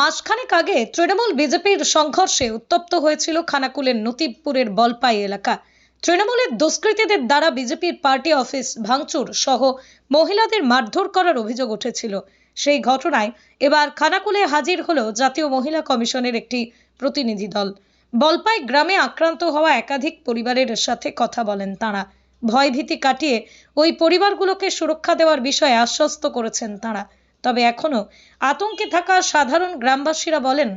মাসখানেক আগে তৃণমূল বিজেপির সংঘর্ষে উত্তপ্ত হয়েছিল খানাকুলের নতিবপুরের বলপাই এলাকা। তৃণমূলের দুষ্কৃতীদের দ্বারা বিজেপির পার্টি অফিস ভাঙচুর সহ মহিলাদের মারধর করার অভিযোগ উঠেছিল। সেই ঘটনায় এবার খানাকুলে হাজির হলো জাতীয় মহিলা কমিশনের একটি প্রতিনিধি দল। বলপাই গ্রামে আক্রান্ত হওয়া একাধিক পরিবারের সাথে কথা বলেন তাঁরা। ভয়ভীতি কাটিয়ে ওই পরিবারগুলোকে সুরক্ষা দেওয়ার বিষয়ে আশ্বস্ত করেছেন তাঁরা। তবে এখনও আতঙ্কে থাকা সাধারণ গ্রামবাসীরা বলেন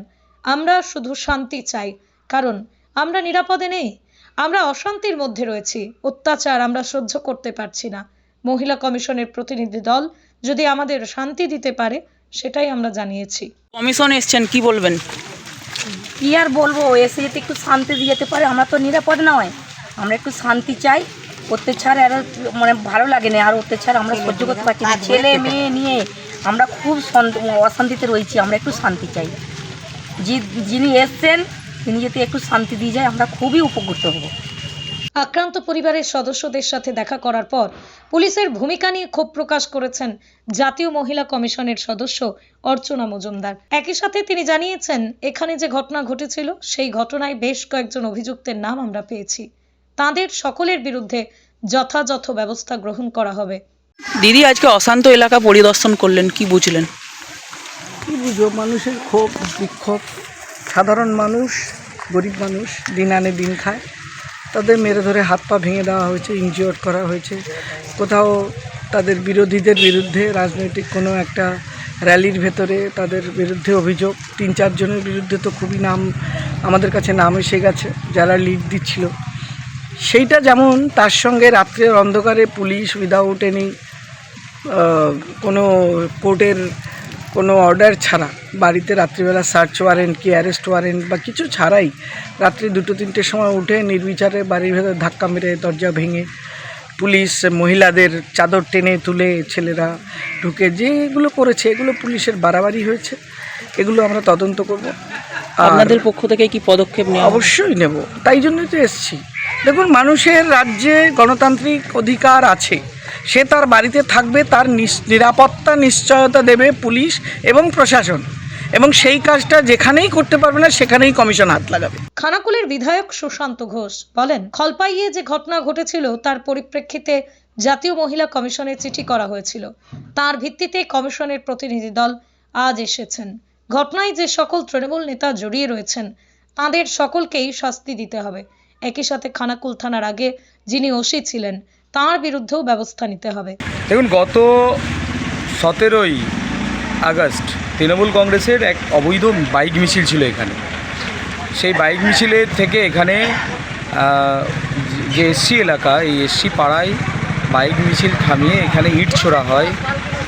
আমরা শুধু শান্তি চাই কারণ আমরা নিরাপদে নেই। আমরা অশান্তির মধ্যে রয়েছি। অত্যাচার আমরা সহ্য করতে পারছি না। মহিলা কমিশনের প্রতিনিধি দল যদি আমাদের শান্তি দিতে পারে সেটাই আমরা জানিয়েছি। কমিশন এসছেন কি বলবেন? কি আর বলব? এসে যদি একটু শান্তি দিয়ে যেতে পারে আমরা তো নিরাপদ নয়। আমরা একটু শান্তি চাই। অত্যাচার আর মানে ভালো লাগে না আর অত্যাচার আমরা সহ্য করতে পারছি না। ছেলে মেয়ে নিয়ে আমরা খুব অশান্তিতে রয়েছি, আমরা একটু শান্তি চাই। যিনি এসছেন, তিনি যদি একটু শান্তি দিয়ে যায়, আমরা খুবই উপকৃত হব। আক্রান্ত পরিবারের সদস্যদের সাথে দেখা করার পর পুলিশের ভূমিকা নিয়ে ক্ষোভ প্রকাশ করেছেন জাতীয় মহিলা কমিশনের সদস্য অর্চনা মজুমদার। একই সাথে তিনি জানিয়েছেন, এখানে যে ঘটনা ঘটেছিল, সেই ঘটনায় বেশ কয়েকজন অভিযুক্তের নাম আমরা পেয়েছি। তাদের সকলের বিরুদ্ধে যথাযথ ব্যবস্থা গ্রহণ করা হবে। দিদি, আজকে অশান্ত এলাকা পরিদর্শন করলেন, কি বুঝলেন? কী বুঝো মানুষের ক্ষোভ, বিক্ষোভ। সাধারণ মানুষ, গরিব মানুষ, দিন আনে দিন খায়। তাদের মেরে ধরে হাত পা ভেঙে দেওয়া হয়েছে ইনজিওর করা হয়েছে। কোথাও তাদের বিরোধীদের বিরুদ্ধে রাজনৈতিক কোনো একটা র্যালির ভেতরে তাদের বিরুদ্ধে অভিযোগ। তিন চারজনের বিরুদ্ধে তো খুবই নাম, আমাদের কাছে নাম এসে গেছে, যারা লিড দিচ্ছিল। সেইটা যেমন, তার সঙ্গে রাত্রের অন্ধকারে পুলিশ উইদাউট এনি কোনো কোর্টের কোনো অর্ডার ছাড়া বাড়িতে রাত্রিবেলা সার্চ ওয়ারেন্ট কি অ্যারেস্ট ওয়ারেন্ট বা কিছু ছাড়াই রাত্রি দুটো তিনটের সময় উঠে নির্বিচারে বাড়ির ভেতর ধাক্কা মেরে দরজা ভেঙে পুলিশ মহিলাদের চাদর টেনে তুলে ছেলেরা ঢুকে যেগুলো করেছে এগুলো পুলিশের বাড়াবাড়ি হয়েছে এগুলো আমরা তদন্ত করব। আপনাদের পক্ষ থেকে কি পদক্ষেপ নেওয়া অবশ্যই নেব তাই জন্যই তো এসছি। দেখুন মানুষের রাজ্যে গণতান্ত্রিক অধিকার আছে সে তার বাড়িতে থাকবে, তার নিরাপত্তা নিশ্চয়তা দেবে পুলিশ এবং প্রশাসন। এবং সেই কাজটা যেখানেই করতে পারবে না, সেখানেই কমিশন হাত লাগাবে। খানাকুলের বিধায়ক সুশান্ত ঘোষ বলেন, খলপাইয়ে যে ঘটনা ঘটেছিল, তার পরিপ্রেক্ষিতে জাতীয় মহিলা কমিশনে চিঠি করা হয়েছিল। তার ভিত্তিতে কমিশনের প্রতিনিধি দল আজ এসেছেন। ঘটনায় যে সকল তৃণমূল নেতা জড়িয়ে রয়েছেন, তাদের সকলকেই শাস্তি দিতে হবে। একই সাথে খানাকুল থানার আগে যিনি ওসি ছিলেন তার বিরুদ্ধেও ব্যবস্থা নিতে হবে। দেখুন, গত সতেরোই আগস্ট তৃণমূল কংগ্রেসের এক অবৈধ বাইক মিছিল ছিল এখানে। সেই বাইক মিছিলের থেকে এখানে যে এসসি এলাকা, এই এসসি পাড়ায় বাইক মিছিল থামিয়ে এখানে ইট ছোড়া হয়,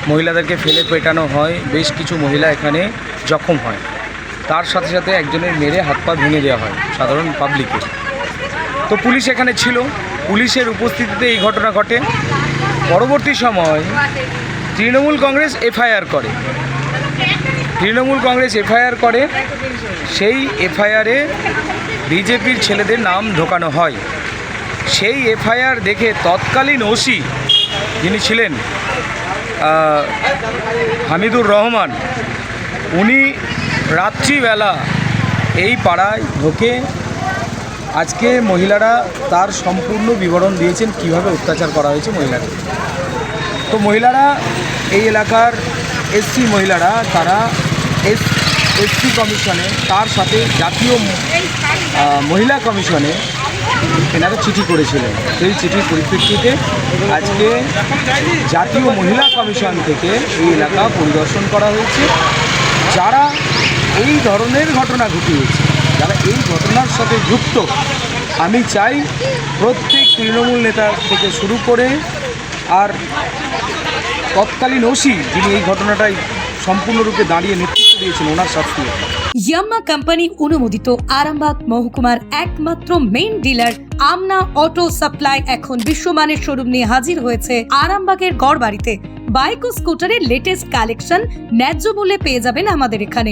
মহিলাদেরকে ফেলে পেটানো হয়, বেশ কিছু মহিলা এখানে জখম হয়। তার সাথে সাথে একজনের মেরে হাত পা ভেঙে দেওয়া হয় সাধারণ পাবলিকের তো পুলিশ এখানে ছিল। পুলিশের উপস্থিতিতে এই ঘটনা ঘটে। পরবর্তী সময় তৃণমূল কংগ্রেস এফআইআর করে। তৃণমূল কংগ্রেস এফআইআর করে, সেই এফআইআরে বিজেপির ছেলেদের নাম ঢোকানো হয়। সেই এফআইআর দেখে তৎকালীন ওসি যিনি ছিলেন হামিদুর রহমান, উনি রাত্রিবেলা এই পাড়ায় ঢোকে আজকে মহিলারা তার সম্পূর্ণ বিবরণ দিয়েছেন, কীভাবে অত্যাচার করা হয়েছে মহিলাদের। তো মহিলারা, এই এলাকার এসসি মহিলারা, তারা এস, এসসি কমিশনে, তার সাথে জাতীয় মহিলা কমিশনে এনারা চিঠি করেছিলেন। সেই চিঠির পরিপ্রেক্ষিতে আজকে জাতীয় মহিলা কমিশন থেকে এই এলাকা পরিদর্শন করা হয়েছে। যারা এই ধরনের ঘটনা ঘটিয়েছে যারা এই ঘটনার সাথে যুক্ত, আমি চাই প্রত্যেক তৃণমূল নেতা থেকে শুরু করে আর তৎকালীন ওসি যিনি এই ঘটনাটাই সম্পূর্ণরূপে দাঁড়িয়ে নেতৃত্ব দিয়েছেন, ওনার শাস্তি। ইয়াম্মা কোম্পানি অনুমোদিত আরামবাগ মহকুমার একমাত্র মেইন ডিলার আমনা অটো সাপ্লাই এখন বিশ্বমানের শোরুম নিয়ে হাজির হয়েছে আরামবাগের গড়বাড়িতে বাইক ও স্কুটারের লেটেস্ট কালেকশন ন্যায্য মূল্যে পেয়ে যাবেন আমাদের এখানে